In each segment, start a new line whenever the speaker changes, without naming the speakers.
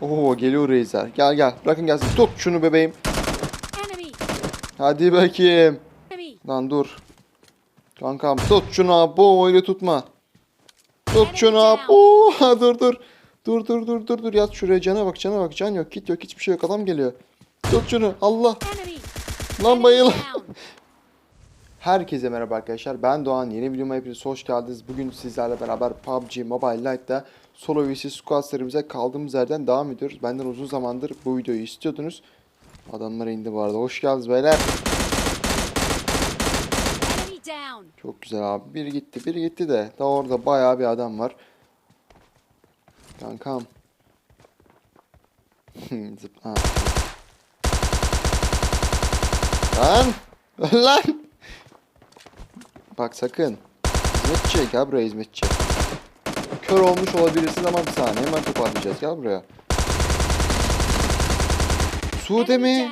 Oo geliyor Razer. Gel gel. Bırakın gelsin. Tut şunu bebeğim. Hadi bakayım. Lan dur. Kankam tut şunu. Bu öyle tutma. Tut şunu. Oo, dur dur. Dur dur dur dur dur. Yat şuraya cana bak cana bak. Can yok. Kit yok. Hiçbir şey yok. Adam geliyor. Tut şunu. Allah. Lan bayıl. Herkese merhaba arkadaşlar. Ben Doğan. Yeni videoma hepiniz hoş geldiniz. Bugün sizlerle beraber PUBG Mobile Lite'da Solo vs Squad serimize kaldığımız yerden devam ediyoruz. Benden uzun zamandır bu videoyu istiyordunuz. Adamlar indi bu arada. Hoş geldiniz beyler. Çok güzel abi. Biri gitti. Biri gitti de. Daha orada bayağı bir adam var. Kankam. Zıpla. Lan. Lan. Bak sakın. Hizmetçi gel buraya hizmetçi. Kör olmuş olabilirsin ama bir saniye hemen toparlayacağız. Gel buraya. Sude mi?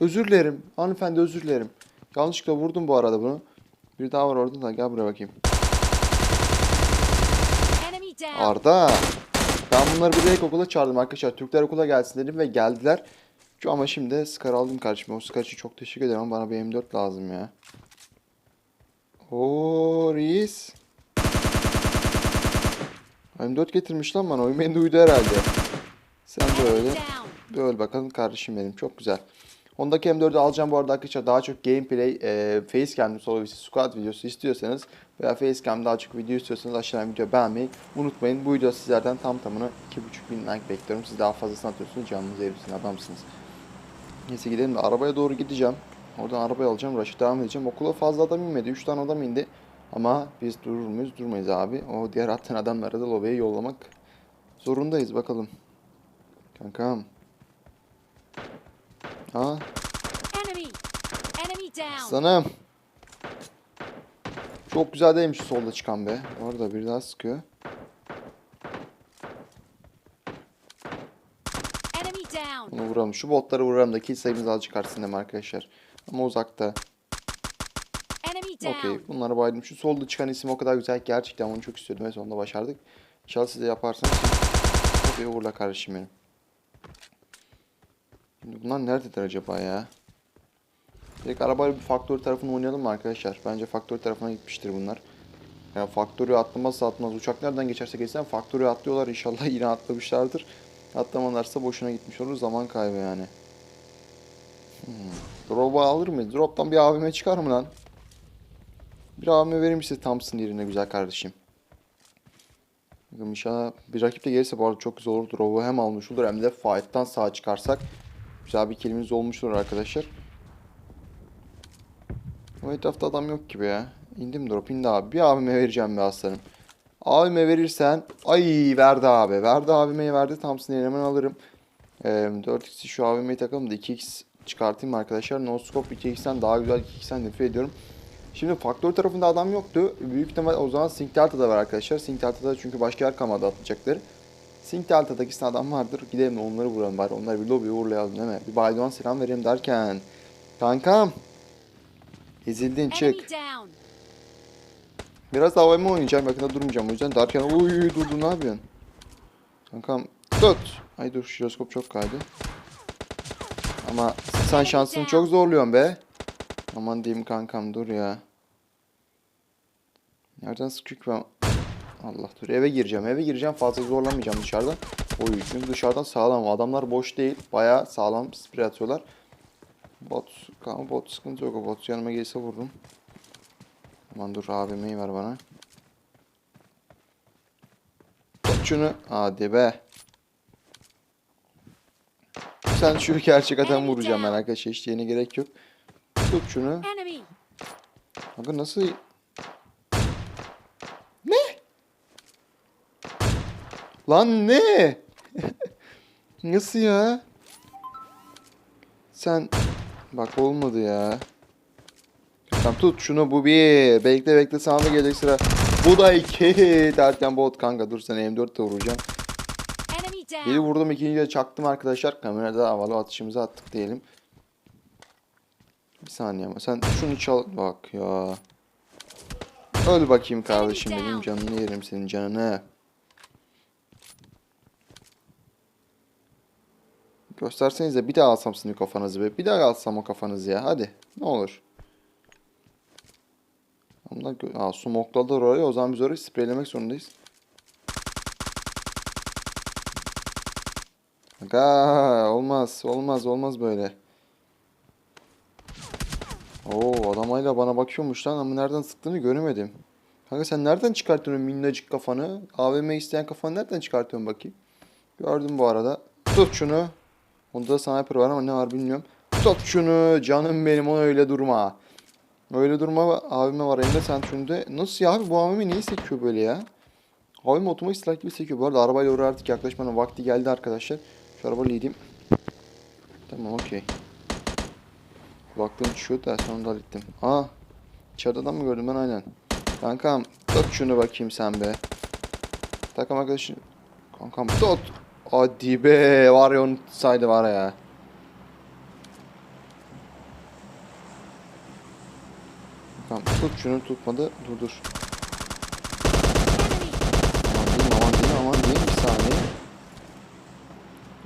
Özür dilerim. Hanımefendi özür dilerim. Yanlışlıkla vurdum bu arada bunu. Bir daha var orada da gel buraya bakayım. Arda. Ben bunları bir de ilkokula çağırdım arkadaşlar. Türkler okula gelsin dedim ve geldiler. Şu ama şimdi Scar aldım karşıma. O Scar için çok teşekkür ederim ama bana bir M4 lazım ya. Oo reis. M4 getirmiş lan bana. Oyun duydu herhalde. Sen de öyle. Öl bakalım kardeşim benim. Çok güzel. Ondaki M4'ü alacağım bu arada arkadaşlar. Daha çok gameplay, e, facecam, solo vs squad videosu istiyorsanız veya facecam daha çok video istiyorsanız aşağıdan video beğenmeyi unutmayın. Bu video sizlerden tam tamına 2.5 bin like bekliyorum. Siz daha fazlasını atıyorsunuz. Canınızı yerimsin adamsınız. Neyse gidelim de arabaya doğru gideceğim. Oradan arabayı alacağım. Rush'a devam edeceğim. Okula fazla adam inmedi. 3 tane adam indi. Ama biz durur muyuz? Durmayız abi. O diğer atan adamları da lobiye yollamak zorundayız. Bakalım. Kankam.
Down!
Sanım. Çok güzel değilmiş solda çıkan be. Orada bir daha sıkıyor. Onu vuralım. Şu botları vuralım da kill sayımız azıcık artsın dem arkadaşlar. Ama uzakta. Okey. Bunları baydım. Şu solda çıkan isim o kadar güzel ki gerçekten onu çok istiyordum ve sonunda başardık. İnşallah siz de yaparsanız. Çok iyi uğurla kardeşim benim. Şimdi bunlar nerededir acaba ya? Direkt arabayla bir faktör tarafını oynayalım mı arkadaşlar? Bence faktör tarafına gitmiştir bunlar. Yani faktörü atlamazsa atmaz. Uçak nereden geçerse geçsen faktörü atlıyorlar. İnşallah yine atlamışlardır. Atlamalarsa boşuna gitmiş olur. Zaman kaybı yani. Hmm. Drop'u alır mıyız? Drop'tan bir AVM çıkar mı lan? Bir AVM verir misin Thompson yerine güzel kardeşim? Bakalım inşallah bir rakip de gelirse bu arada çok güzel olur. Drop'u hem almış olur hem de fight'tan sağ çıkarsak güzel bir kilimiz olmuş olur arkadaşlar. O etrafta adam yok gibi ya. İndim drop indi abi. Bir abime vereceğim be aslanım. Abime verirsen ay verdi abi. Verdi abime verdi. Thompson'ı hemen alırım. Ee, 4x'i şu AVM'yi takalım da 2x çıkartayım arkadaşlar. No scope 2x'ten daha güzel 2x'ten nefret ediyorum. Şimdi faktör tarafında adam yoktu. Büyük ihtimal o zaman Sync Delta'da var arkadaşlar. Sync Delta'da çünkü başka yer kalmadı atlayacakları. Sync Delta'daki adam vardır. Gidelim de onları vuralım bari. Onları bir lobiye uğurlayalım değil mi? Bir Baydoğan selam vereyim derken. Kankam. Ezildin çık. Biraz AVM oynayacağım. Yakında durmayacağım. O yüzden derken uy durdu ne yapıyorsun? Kankam tut. Ay dur jiroskop çok kaydı. Ama sen şansını çok zorluyorsun be. Aman diyeyim kankam dur ya. Nereden sıkıyor ki ben? Allah dur eve gireceğim eve gireceğim fazla zorlamayacağım dışarıdan. Oy çünkü dışarıdan sağlam adamlar boş değil baya sağlam sprey atıyorlar. Bot, bot sıkıntı yok o bot yanıma gelirse vururum. Aman dur AVM'yi ver bana. Şunu. Hadi be. Sen şu gerçek adam vuracağım ben arkadaşlar. Hiç yeni gerek yok. Tut şunu. Kanka nasıl... Ne? Lan ne? nasıl ya? Sen... Bak olmadı ya. Tamam tut şunu bu bir. Bekle bekle sana da gelecek sıra. Bu da iki. Derken bot kanka dur sen M4 de vuracağım. Biri vurdum ikinciyi de çaktım arkadaşlar. Kamerada havalı atışımızı attık diyelim. Bir saniye ama sen şunu çal... Bak ya. Öl bakayım kardeşim benim canını yerim senin canını. Göstersenize bir daha alsam sizin kafanızı be. Bir daha alsam o kafanızı ya. Hadi. Ne olur. Ama smokladılar orayı. O zaman biz orayı spreylemek zorundayız. Aga, olmaz. Olmaz. Olmaz böyle. Oo adam hala bana bakıyormuş lan ama nereden sıktığını göremedim. Kanka sen nereden çıkartıyorsun minnacık kafanı? AVM isteyen kafanı nereden çıkartıyorsun bakayım? Gördüm bu arada. Tut şunu. Onda da sniper var ama ne var bilmiyorum. Tut şunu canım benim ona öyle durma. Öyle durma AVM var elinde sen şunu. Nasıl ya abi bu AVM niye sekiyor böyle ya? AVM otomatik silah gibi sekiyor. Bu arada arabayla oraya artık yaklaşmanın vakti geldi arkadaşlar. Şu yediğim. Tamam okey. Kulaklığım düşüyordu da sonunda hallettim. Aa. İçeride adam mı gördüm ben aynen. Kankam tut şunu bakayım sen be. Takım arkadaşın. Kankam tut. Hadi be var ya onu tutsaydı var ya. Kankam tut şunu tutmadı. Dur dur.
Enemy.
Aman diyeyim aman diyeyim aman diyeyim bir saniye.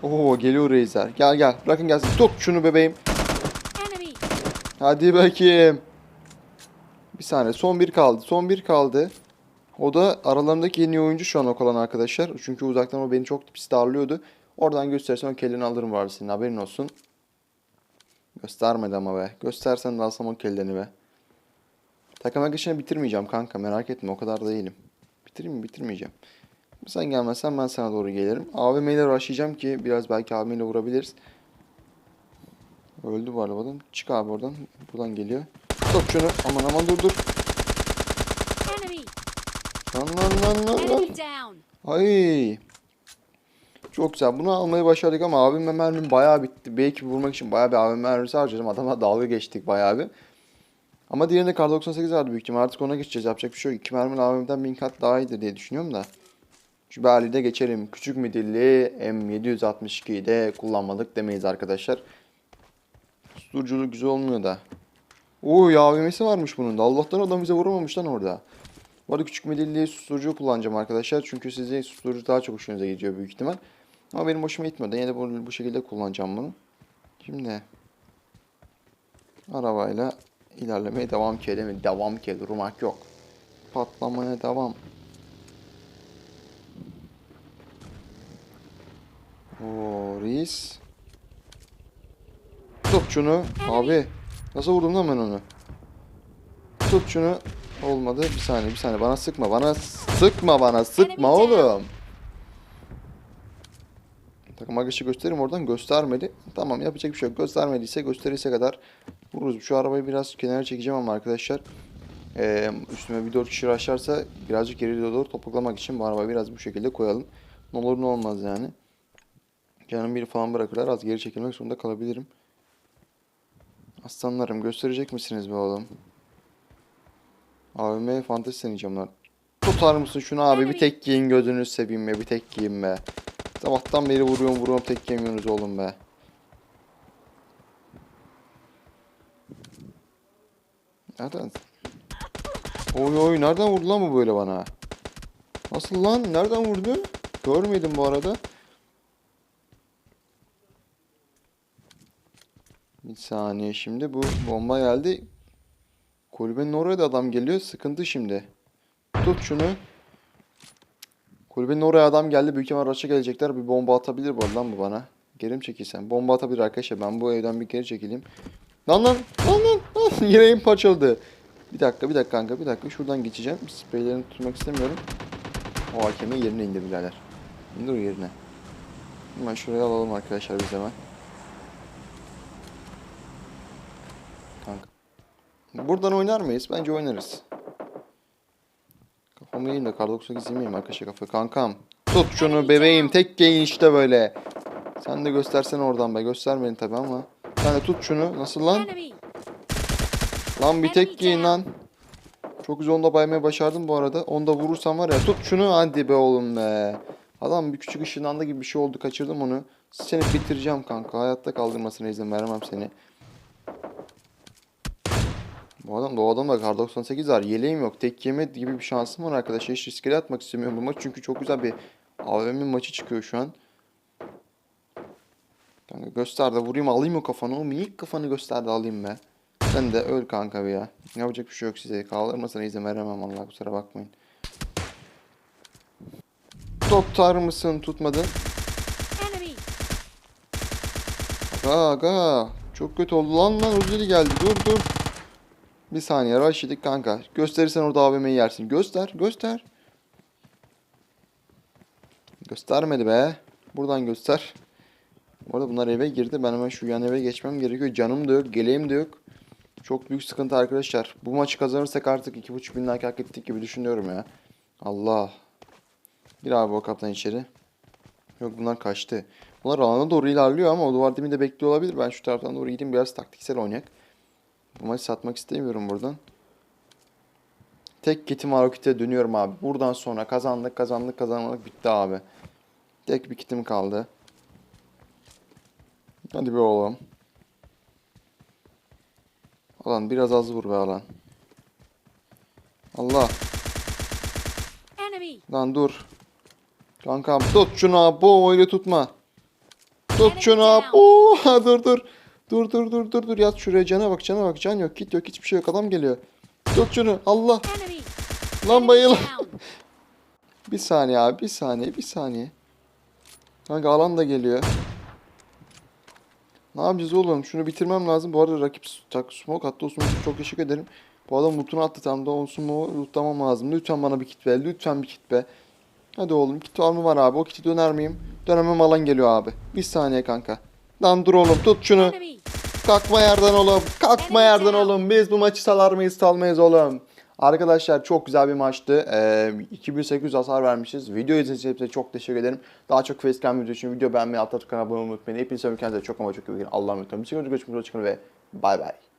Oo geliyor Razer. Gel gel bırakın gelsin. Tut şunu bebeğim. Hadi bakayım. Bir saniye son bir kaldı. Son bir kaldı. O da aralarındaki en iyi oyuncu şu an ok olan arkadaşlar. Çünkü uzaktan o beni çok pis darlıyordu. Oradan göstersen o kelleni alırım var senin haberin olsun. Göstermedi ama be. Göstersen de alsam o kelleni be. Takım arkadaşını bitirmeyeceğim kanka merak etme o kadar da değilim. Bitireyim mi bitirmeyeceğim. Sen gelmezsen ben sana doğru gelirim. AVM ile rushlayacağım ki biraz belki AVM ile vurabiliriz. Öldü bu arabadan. Çık abi oradan. Buradan geliyor. Tut şunu. Aman aman dur dur. Lan lan lan lan lan. Ay. Çok güzel. Bunu almayı başardık ama abim mermim bayağı bitti. Belki vurmak için bayağı bir abim mermisi harcadım. Adamla dalga geçtik bayağı bir. Ama diğerinde kar 98 vardı büyük ihtimal. Artık ona geçeceğiz. Yapacak bir şey yok. İki mermi abimden bin kat daha iyidir diye düşünüyorum da. Şu Berli'de geçelim. Küçük midilli M762'yi de kullanmadık demeyiz arkadaşlar. Susturuculuğu güzel olmuyor da. Oo ya varmış bunun da. Allah'tan adam bize vuramamış lan orada. Bu arada küçük midilli susturucu kullanacağım arkadaşlar. Çünkü size susturucu daha çok hoşunuza gidiyor büyük ihtimal. Ama benim hoşuma gitmedi. Yine de bu, bu şekilde kullanacağım bunu. Şimdi arabayla ilerlemeye devam ki? Devam ki durmak yok. Patlamaya devam. Oo reis. Tut şunu. Abi. Nasıl vurdum lan ben onu? Tut şunu. Olmadı. Bir saniye bir saniye. Bana sıkma. Bana sıkma bana. Sıkma oğlum. Takım arkadaşı göstereyim oradan. Göstermedi. Tamam yapacak bir şey yok. Göstermediyse gösterirse kadar vururuz. Şu arabayı biraz kenara çekeceğim ama arkadaşlar. Ee, üstüme bir 4 kişi açarsa birazcık geri doğru topuklamak için bu arabayı biraz bu şekilde koyalım. Ne olur ne olmaz yani. Canım biri falan bırakırlar. Az geri çekilmek zorunda kalabilirim. Aslanlarım gösterecek misiniz be oğlum? AVM fantezi deneyeceğim lan. Tutar mısın şunu abi bir tek giyin gözünü seveyim be bir tek giyin be. Sabahtan beri vuruyorum vuruyorum tek yemiyorsunuz oğlum be. Nereden? Oy oy nereden vurdu lan bu böyle bana? Nasıl lan? Nereden vurdu? Görmedim bu arada. Bir saniye şimdi bu bomba geldi. Kulübenin oraya da adam geliyor. Sıkıntı şimdi. Tut şunu. Kulübenin oraya adam geldi. Büyük ihtimal rush'a gelecekler. Bir bomba atabilir bu lan bu bana. Geri mi çekilsem? Bomba atabilir arkadaşlar. Ben bu evden bir geri çekileyim. Lan lan lan lan lan. Yüreğim parçaladı. Bir dakika bir dakika kanka bir dakika. Şuradan geçeceğim. Spreylerini tutmak istemiyorum. O hakemi yerine indir birader. İndir yerine. Hemen şuraya alalım arkadaşlar biz hemen. Buradan oynar mıyız? Bence oynarız. Kafamı yiyeyim de kar 98 yemeyeyim arkadaşlar kafa. Kankam. Tut şunu bebeğim. Tek giyin işte böyle. Sen de göstersene oradan be. Göstermedin tabi ama. Sen de tut şunu. Nasıl lan? Lan bir tek giyin lan. Çok güzel onda baymaya başardım bu arada. Onda vurursam var ya tut şunu hadi be oğlum be. Adam bir küçük ışınlandı gibi bir şey oldu kaçırdım onu. Seni bitireceğim kanka. Hayatta kaldırmasına izin vermem seni. Bu adam da o adam da kar 98 var. Yeleğim yok. Tek yeme gibi bir şansım var arkadaşlar. Hiç riskli atmak istemiyorum bu maç. Çünkü çok güzel bir AVM maçı çıkıyor şu an. Kanka göster de vurayım alayım o kafanı. O minik kafanı göster de alayım be. Sen de öl kanka bir ya. Yapacak bir şey yok size. Kaldırmasına izin veremem Allah kusura bakmayın. Tutar mısın tutmadın? Aga aga. Çok kötü oldu lan lan Uzeli geldi. Dur dur. Bir saniye yedik kanka. Gösterirsen orada AVM'yi yersin. Göster göster. Göstermedi be. Buradan göster. Bu arada bunlar eve girdi. Ben hemen şu yan eve geçmem gerekiyor. Canım da yok. Geleğim de yok. Çok büyük sıkıntı arkadaşlar. Bu maçı kazanırsak artık 2.5 bin like hak ettik gibi düşünüyorum ya. Allah. Gir abi o kaptan içeri. Yok bunlar kaçtı. Bunlar alana doğru ilerliyor ama o duvar dibinde bekliyor olabilir. Ben şu taraftan doğru gideyim biraz taktiksel oynayak. Bu maçı satmak istemiyorum buradan. Tek kitim var o kite dönüyorum abi. Buradan sonra kazandık kazandık kazanmadık bitti abi. Tek bir kitim kaldı. Hadi be oğlum. Alan biraz az vur be alan. Allah. Lan dur. Kankam tut şunu. Bu öyle tutma. Tut şunu abi. Oo, dur dur. Dur dur dur dur dur. Yat şuraya cana bak cana bak. Can yok kit yok hiçbir şey yok. Adam geliyor. Tut şunu. Allah. Lan bayıl. Bir saniye abi. Bir saniye. Bir saniye. Kanka alan da geliyor. Ne yapacağız oğlum? Şunu bitirmem lazım. Bu arada rakip tak smoke attı. O smoke çok teşekkür ederim. Bu adam lootunu attı tam da. O smoke'u lootlamam lazım. Lütfen bana bir kit ver. Lütfen bir kit be. Hadi oğlum. Kit var mı var abi? O kiti döner miyim? Dönemem alan geliyor abi. Bir saniye kanka. Lan dur oğlum. Tut şunu. Kalkma yerden oğlum. Kalkma yerden oğlum. Biz bu maçı salar mıyız salmayız oğlum. Arkadaşlar çok güzel bir maçtı. Ee, 2800 hasar vermişiz. Video izlediğiniz için hepinize çok teşekkür ederim. Daha çok facecam video için video beğenmeyi, alt kanala abone olmayı unutmayın. Hepinize. Kendinize çok ama çok iyi bakın. Allah'a emanet olun. Bir sonraki görüşmek üzere. Hoşçakalın ve bay bay.